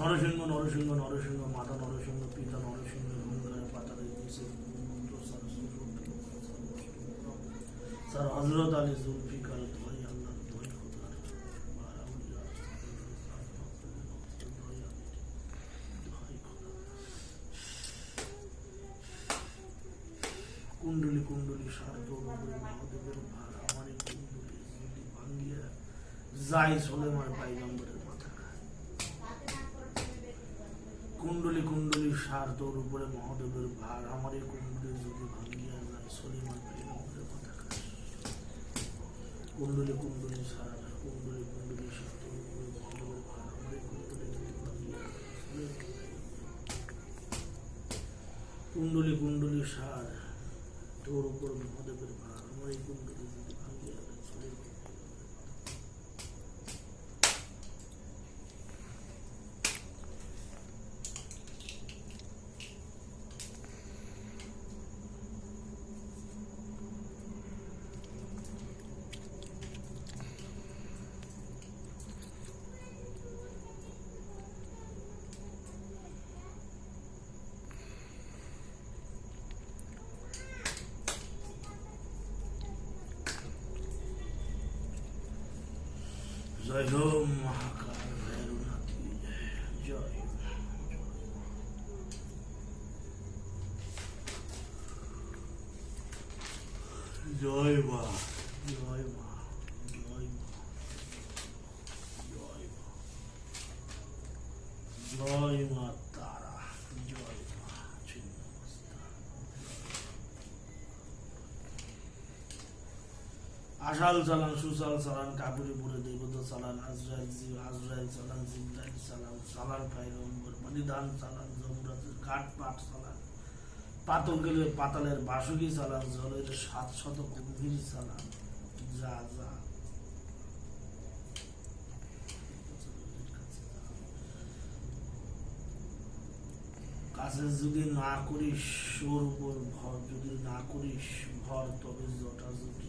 নরসিংহ নরসিংহ নরসিংহ, মাতা নরসিংহ, পিতা নরসিংহ পাতালে দিয়েছে স্যার হজরত আলী জুলফিকার ধরে আল্লাহ সার্ধ মহাদেবের আমার ভাঙ্গিয়া যাই সোলেমার পাইগম্বরের মাথা খায় কুণ্ডলি কুণ্ডলি সার তোর উপরে মহাদেবের ভার। আমার এই কুণ্ডলি যদি ভাঙ্গিয়া যায় সলিমান খায় কুণ্ডলি সার সার তোর উপরে মহাদেবের ভার। আমার এই কুণ্ডলি সলিমান কুণ্ডলি সার তোর উপর মহাদেবের ভার। আমার এই কুণ্ডলি যদি ভাঙ্গিয়া যায় সলিমান জয় হো মহাকাল জয়। জয় মা জয় মা জয় মা জয় মা জয় মা তারা জয় মা ছিন্নমস্তা আশাল চালান সুশাল চালান কাপুরি পুরে দেবত চালান আজরাইল জিব আজরাইল চালান জিব্রাইল চালান চালান পাইগম্বর বলিদান চালান যমরাজের ঘাট পাট চালান পাতল গেলে পাতালের বাসুকি চালান জলের সাত শত গম্ভীর চালান যা যা। কাছে যদি না করিস ওর উপর ভর, যদি না করিস, ভর, তবে জটা জটি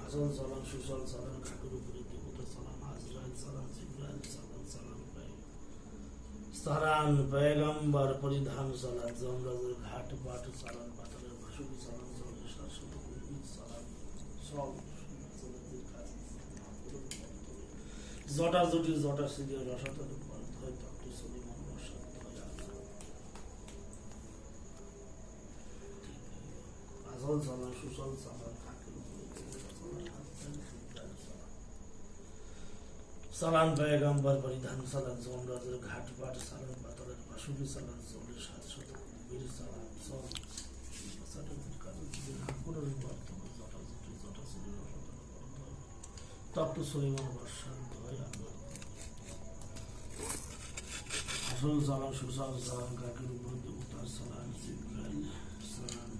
আসল চালান সুশল চালান কাকুর উপরে দেবতা চালান আজরাইল চালান জিব্রাইল চালান পাই সারান পেগম্বর পরিধান চালান জমরাজের ঘাট বাট চালান পাতালের ভাসুকি চালান জলের কুলবীর চালান সব জটা জটি জটা সিরিয় রসাতলে বলন্ত হয় তত্ত্ব সলিমান বাদশাহ আসল চালান সুশল চালান কাকুর উপরে দেবতা চালান আজরাইল জিব্রাইল চালান সালান পেগম্বর পরিধান, সালান যমরাজের ঘাট পাট, সালান পাতলের বাসুকি সালান জলের সাত শত বীর সালান সব তপ্ত সলিমান বর্ষার ভয় আসল সালান সুসাল সালান কাকের উপর দেবতার সালান জিব্রাইল সালান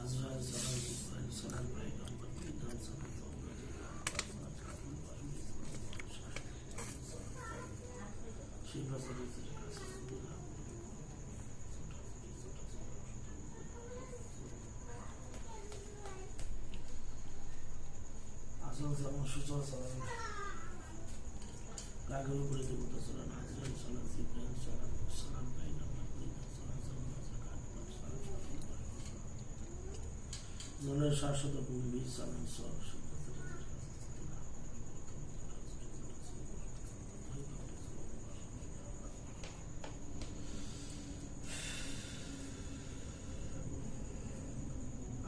আজরাইল সালান জিব্রাইল সালান পেগম্বর পরিধান সালান যমরাজের ঘাট পাট সালান কাকের বাসুকি শাশ্বত গম্ভীর সালাম সব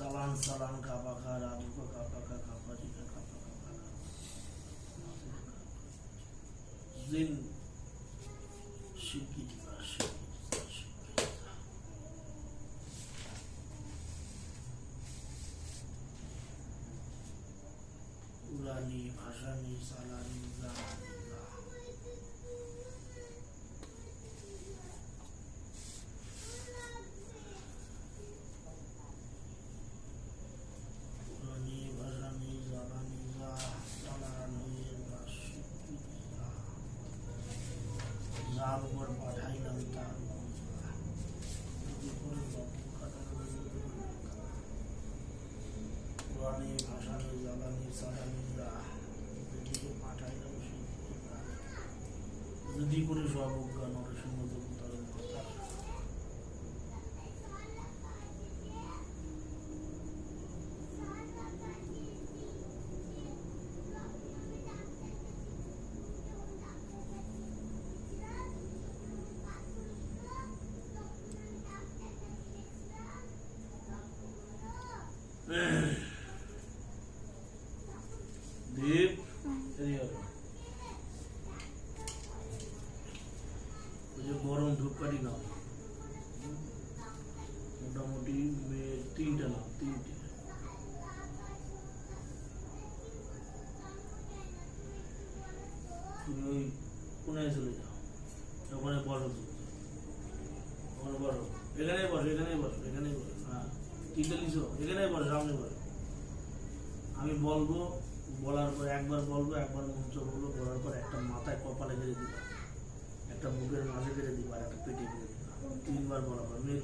সালান সালান কাপা খা রাজুকা কাপা খা কাপা জিকা কাপা কাপা জিন শিকিতা শিকিতা শিকিতা উড়ানি ভাসানি সালানি যা যা উড়ানি ভাসানি জ্বালানি যা জ্বালানি যা শিকিতা যার উপর পাঠাইলাম তার উপর যা। যদি করে বাপু কাটা পুরানি ভাষানি জ্বালানি সালানি যা যেদিকে পাঠাইলাম সেদিকে যা। যদি করে সব অজ্ঞান নরসিংহ দেবতার কথা ওই যে গরম ধূপকাঠি নাও। মোটামুটি তিনটে নাও, তিনটে। তুমি ওই চলে যাও, ওখানে তুমি ওখানে বসো। এখানেই বসো এখানেই বসো, এখানেই হ্যাঁ তিনটে লিখো এখানেই বলে, সামনে বসো আমি বলব, বলার পর একবার বলব, একবার মন্ত্র বলব, বলার পর একটা মাথায় কপালে ঘিরে দিবা। একটা বুকের মাঝে ঘিরে দিবা একটা পেটে ঘিরে দিবা। তিনবার বলার পর, মেয়ে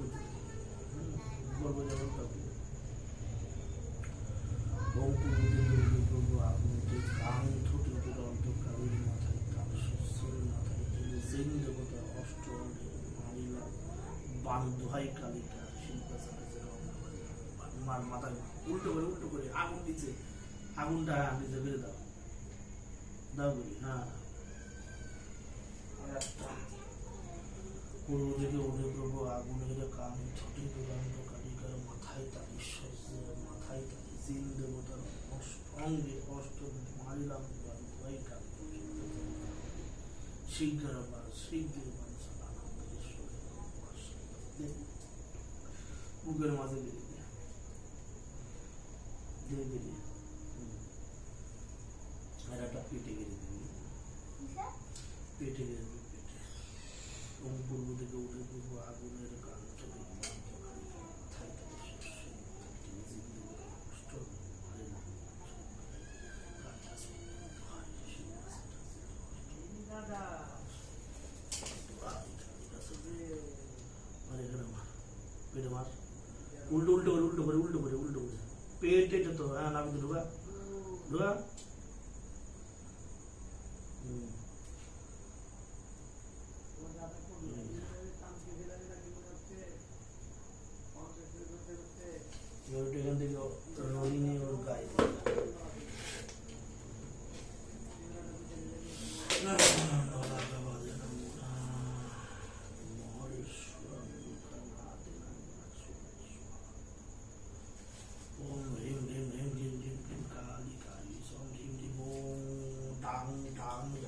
বলব যেমন মার মাথায় উল্টো করে উল্টো করে আগুন দিচ্ছে। আগুনটা নিচে ফেলে দাও। দাও বলি হ্যাঁ বুকের মাঝে দিয়ে দিয়ে আর একটা পেটে গেড়ে দিবি পেটে গেড়ে দিবি পেটে পূর্ব থেকে উঠে পূর্ব আগুনের মার উল্টো উল্টো করে উল্টো করে উল্টো করে উল্টো করে পেটে তো হ্যাঁ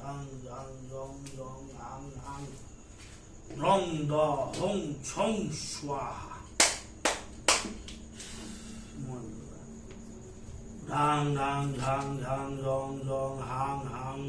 ঝাং ঝাং জং জং আং আং। রং, দ হং ছং, স্বাহা। ঢাং ঢাং ঢাং, রং রং, হাং হাং